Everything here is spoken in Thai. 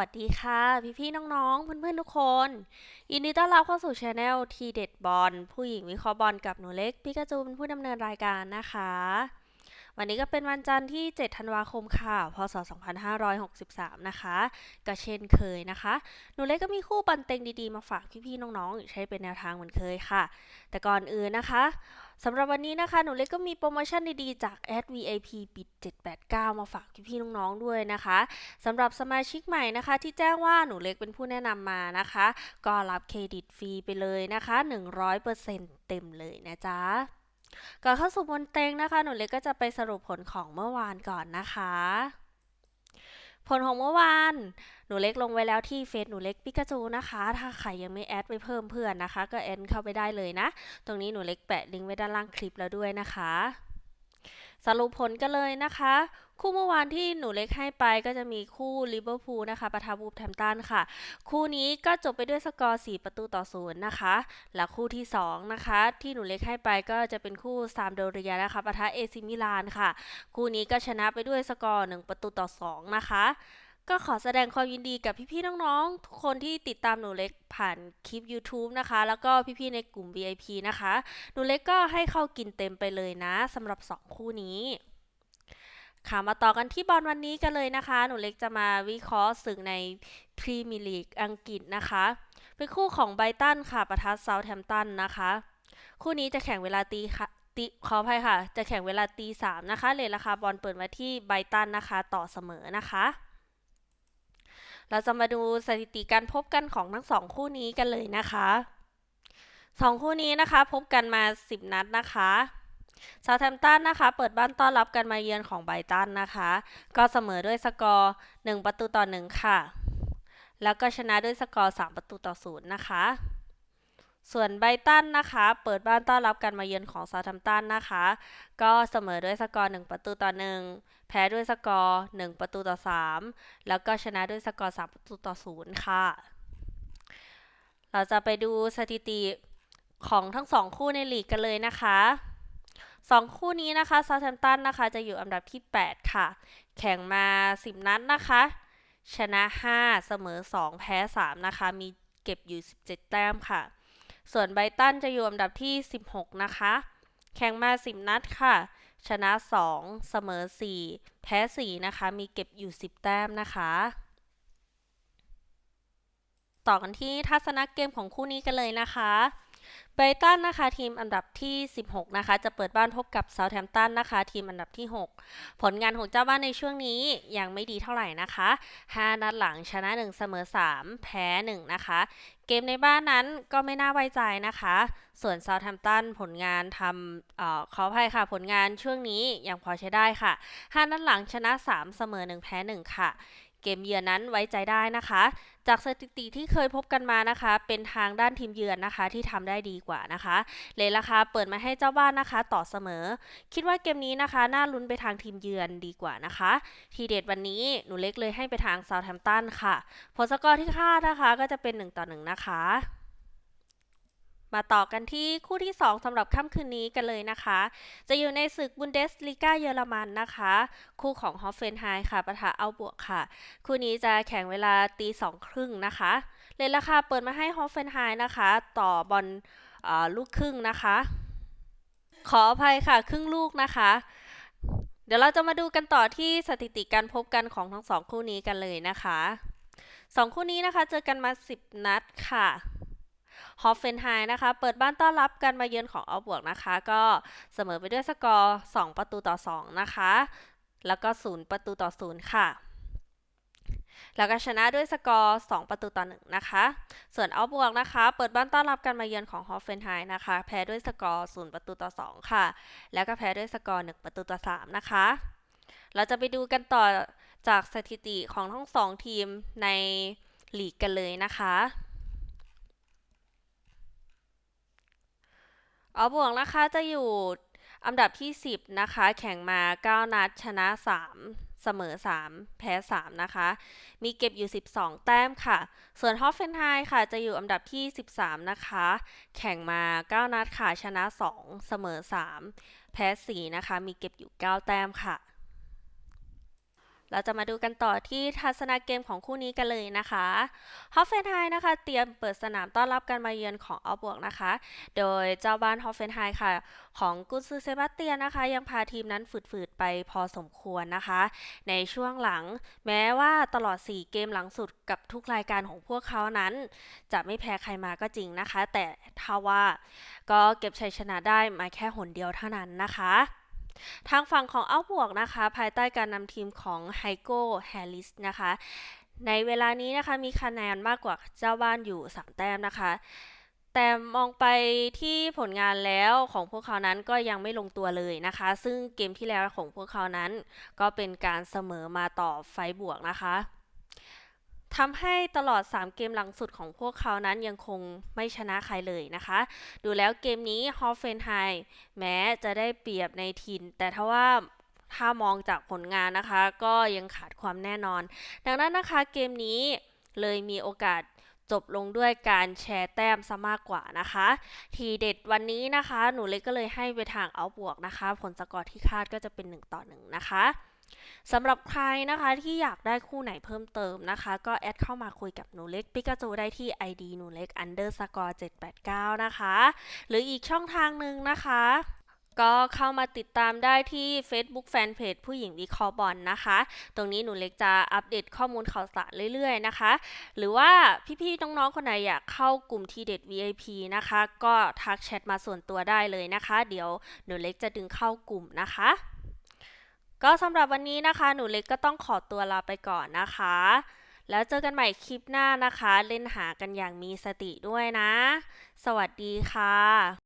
วัสดีค่ะ พี่ๆน้องๆ เพื่อนๆ ทุกคนยินดีต้อนรับเข้าสู่ช anel ทีเด็ดบอลผู้หญิงวิเคราะห์บอลกับหนูเล็กพิกาจูเป็นผู้ดำเนินรายการนะคะ วันนี้ก็เป็นวันจันทร์ที่ 7 ธันวาคมค่ะ พศ 2563 นะคะก็เช่นเคยนะคะ หนูเล็กก็มีคู่บอลเต็งดีๆ มาฝากพี่ๆน้องๆใช้เป็นแนวทางเหมือนเคยค่ะ แต่ก่อนอื่นนะคะ สำหรับวันนี้นะคะ หนูเล็กก็มีโปรโมชั่นดีๆ จากแอด VIP ปิด 789 มาฝากพี่ๆน้องๆด้วยนะคะสำหรับสมาชิกใหม่นะคะ ที่แจ้งว่าหนูเล็กเป็นผู้แนะนำมานะคะ ก็รับเครดิตฟรีไปเลยนะคะ 100%เต็มเลยนะจ๊ะก่อนเข้าสู่บนเต็งนะคะ หนูเล็กก็จะไปสรุปผลของเมื่อวานก่อนนะคะ ผลของเมื่อวานหนูเล็กลงไว้แล้วที่เฟซหนูเล็กปิกาจูนะคะ ถ้าใครยังไม่แอดไปเพิ่มเพื่อนนะคะ ก็แอดเข้าไปได้เลยนะ ตรงนี้หนูเล็กแปะลิงก์ไว้ด้านล่างคลิปแล้วด้วยนะคะ สรุปผลกันเลยนะคะ คู่เมื่อวานที่หนูเล็กให้ไปก็จะมีคู่ลิเวอร์พูลนะคะปะทะบูฟแทมตันค่ะ คู่นี้ก็จบไปด้วยสกอร์ 4 ประตูต่อศูนย์นะคะ และคู่ที่ 2 นะคะ ที่หนูเล็กให้ไปก็จะเป็นคู่ซามโดเรียนะคะปะทะเอซิมิลานค่ะ คู่นี้ก็ชนะไปด้วยสกอร์ 1 ประตูต่อ 2 นะคะ ก็ขอแสดงความยินดีกับพี่ๆน้องๆ ทุกคนที่ติดตามหนูเล็กผ่านคลิป YouTube นะคะ แล้วก็พี่ๆในกลุ่ม VIP นะคะ หนูเล็กก็ให้เข้ากินเต็มไปเลยนะสำหรับ 2 คู่นี้ค่ะมาต่อกันที่บอลวันนี้กันเลยนะคะ หนูเล็กจะมาวิเคราะห์ศึกในพรีเมียร์ลีกอังกฤษนะคะ เป็นคู่ของไบรตันค่ะปะทะเซาท์แฮมป์ตันนะคะ คู่นี้จะแข่งเวลาตีค่ะตีขออภัยค่ะ จะแข่งเวลาตีสามนะคะเลทราคาบอลเปิดไว้ที่ไบรตันนะคะ ต่อเสมอนะคะ เราจะมาดูสถิติการพบกันของทั้งสองคู่นี้กันเลยนะคะสองคู่นี้นะคะพบกันมา 10 นัดนะคะซาแทมตันนะคะ เปิดบ้านต้อนรับกันมาเยือนของไบตันนะคะ ก็เสมอด้วยสกอร์ 1 ประตูต่อ 1 ค่ะ แล้วก็ชนะด้วยสกอร์ 3 ประตูต่อ 0 นะคะ ส่วนไบตันนะคะ เปิดบ้านต้อนรับกันมาเยือนของซา u t แ a มตันนะคะ ก็เสมอด้วยสกอร์ 1 ประตูต่อ 1 แพ้ด้วยสกอร์ 1 ประตูต่อ 3 แล้วก็ชนะด้วยสกอร์ 3 ประตูต่อ 0 ค่ะ เราจะไปดูสถิติของทั้งสองคู่ในลีกกันเลยนะคะสองคู่นี้นะคะซา u t แ a มตันนะคะจะอยู่อันดับที่ 8 ค่ะ แข่งมา 10 นัดนะคะ ชนะ 5 เสมอ 2 แพ้ 3 นะคะ มีเก็บอยู่ 17 แต้มค่ะ ส่วนไบตันจะอยู่อันดับที่ 16 นะคะ แข่งมา 10 นัดค่ะ ชนะ 2 เสมอ 4 แพ้ 4 นะคะ มีเก็บอยู่ 10 แต้มนะคะ ต่อกันที่ทัศนเกมของคู่นี้กันเลยนะคะ ไบรตันนะคะทีมอันดับที่ 16 นะคะ จะเปิดบ้านพบกับเซาแฮมป์ตันนะคะ ทีมอันดับที่ 6 ผลงานของเจ้าบ้านในช่วงนี้ยังไม่ดีเท่าไหร่นะคะ 5 นัดหลังชนะ 1 เสมอ 3 แพ้ 1 นะคะ เกมในบ้านนั้นก็ไม่น่าไว้ใจนะคะ ส่วนเซาแฮมป์ตันผลงานทำเอ่อขออภัยค่ะ ผลงานช่วงนี้ยังพอใช้ได้ค่ะ 5 นัดหลังชนะ 3 เสมอ 1 แพ้ 1 ค่ะ เกมเยือนนั้นไว้ใจได้นะคะ จากสถิติที่เคยพบกันมานะคะ เป็นทางด้านทีมเยือนนะคะที่ทำได้ดีกว่านะคะ เลยราคาเปิดมาให้เจ้าบ้านนะคะ ต่อเสมอ คิดว่าเกมนี้นะคะ น่าลุ้นไปทางทีมเยือนดีกว่านะคะ ทีเด็ดวันนี้หนูเล็กเลยให้ไปทางเซาท์แฮมป์ตันค่ะ ผลสกอร์ที่คาดนะคะก็จะเป็น1ต่อ1นะคะ มาต่อกันที่คู่ที่ 2สำหรับค่ำคืนนี้กันเลยนะคะ จะอยู่ในศึกบุนเดสลีกาเยอรมันนะคะ คู่ของฮอฟเฟนไฮค่ะปะทะเอาบวกค่ะ คู่นี้จะแข่งเวลาตีสองครึ่งนะคะเลยราคาเปิดมาให้ฮอฟเฟนไฮนะคะ ต่อบอลลูกครึ่งนะคะ ขออภัยค่ะ ครึ่งลูกนะคะ เดี๋ยวเราจะมาดูกันต่อที่สถิติการพบกันของทั้งสองคู่นี้กันเลยนะคะสองคู่นี้นะคะ เจอกันมา 10 นัดค่ะ ฮอฟเฟนไฮนะคะ เปิดบ้านต้อนรับกันมาเยือนของเอาบวกนะคะ ก็เสมอไปด้วยสกอร์ 2 ประตูต่อ 2 นะคะ แล้วก็ 0 ประตูต่อ 0 ค่ะแล้วก็ชนะด้วยสกอร์ 2 ประตูต่อ 1 นะคะ ส่วนเอาบวกนะคะ เปิดบ้านต้อนรับกันมาเยือนของฮอฟเฟนไฮนะคะ แพ้ด้วยสกอร์ 0 ประตูต่อ 2 ค่ะ แล้วก็แพ้ด้วยสกอร์ 1 ประตูต่อ 3 นะคะ เราจะไปดูกันต่อจากสถิติของทั้งสองทีมในลีกกันเลยนะคะ เอาบวกนะคะจะอยู่อันดับที่ 10 นะคะ แข่งมา 9 นัดชนะ 3 เสมอ 3 แพ้ 3 นะคะ มีเก็บอยู่ 12 แต้มค่ะ ส่วนฮอฟเฟนไฮค่ะจะอยู่อันดับที่ 13 นะคะ แข่งมา 9 นัดค่ะ ชนะ 2 เสมอ 3 แพ้ 4 นะคะ มีเก็บอยู่ 9 แต้มค่ะ เราจะมาดูกันต่อที่ทัศนาเกมของคู่นี้กันเลยนะคะฮอฟเฟนไฮนะคะ เตรียมเปิดสนามต้อนรับการมาเยือนของอัลบวกนะคะ โดยเจ้าบ้านฮอฟเฟนไฮค่ะ ของกุนซือเซบาสเตียนนะคะ ยังพาทีมนั้นฝืดๆไปพอสมควรนะคะ ในช่วงหลังแม้ว่าตลอด 4 เกมหลังสุดกับทุกรายการของพวกเขานั้น จะไม่แพ้ใครมาก็จริงนะคะ แต่ถ้าว่าก็เก็บชัยชนะได้มาแค่หนเดียวเท่านั้นนะคะ ทางฝั่งของเอาบวกนะคะ ภายใต้การนำทีมของไฮโก้แฮริสนะคะ ในเวลานี้นะคะมีคะแนนมากกว่าเจ้าบ้านอยู่ 3 แต้มนะคะ แต่มองไปที่ผลงานแล้วของพวกเขานั้นก็ยังไม่ลงตัวเลยนะคะ ซึ่งเกมที่แล้วของพวกเขานั้น ก็เป็นการเสมอมาต่อไฟบวกนะคะ ทำให้ตลอด 3 เกมหลังสุดของพวกเขานั้นยังคงไม่ชนะใครเลยนะคะ ดูแล้วเกมนี้ฮอฟเฟนไฮแม้จะได้เปรียบในทิน แต่ถ้าว่าถ้ามองจากผลงานนะคะ ก็ยังขาดความแน่นอน ดังนั้นนะคะเกมนี้เลยมีโอกาสจบลงด้วยการแชร์แต้มซะมากกว่านะคะ ทีเด็ดวันนี้นะคะ หนูเล็กก็เลยให้ไปทางเอาบวกนะคะ ผลสกอร์ที่คาดก็จะเป็น 1 ต่อ 1 นะคะ สำหรับใครนะคะที่อยากได้คู่ไหนเพิ่มเติมนะคะ ก็แอดเข้ามาคุยกับหนูเล็กปิกาจูได้ที่ ID หนูเล็ก underscore 789 นะคะ หรืออีกช่องทางหนึ่งนะคะก็เข้ามาติดตามได้ที่ Facebook Fanpage ผู้หญิงวิคราะห์บอลนะคะ ตรงนี้หนูเล็กจะอัปเดตข้อมูลข่าวสารเรื่อยๆนะคะ หรือว่าพี่ๆน้องๆคนไหนอยากเข้ากลุ่มทีเด็ด VIP นะคะ ก็ทักแชทมาส่วนตัวได้เลยนะคะ เดี๋ยวหนูเล็กจะดึงเข้ากลุ่มนะคะ ก็สำหรับวันนี้นะคะ หนูเล็กก็ต้องขอตัวลาไปก่อนนะคะ แล้วเจอกันใหม่คลิปหน้านะคะ เล่นหากันอย่างมีสติด้วยนะ สวัสดีค่ะ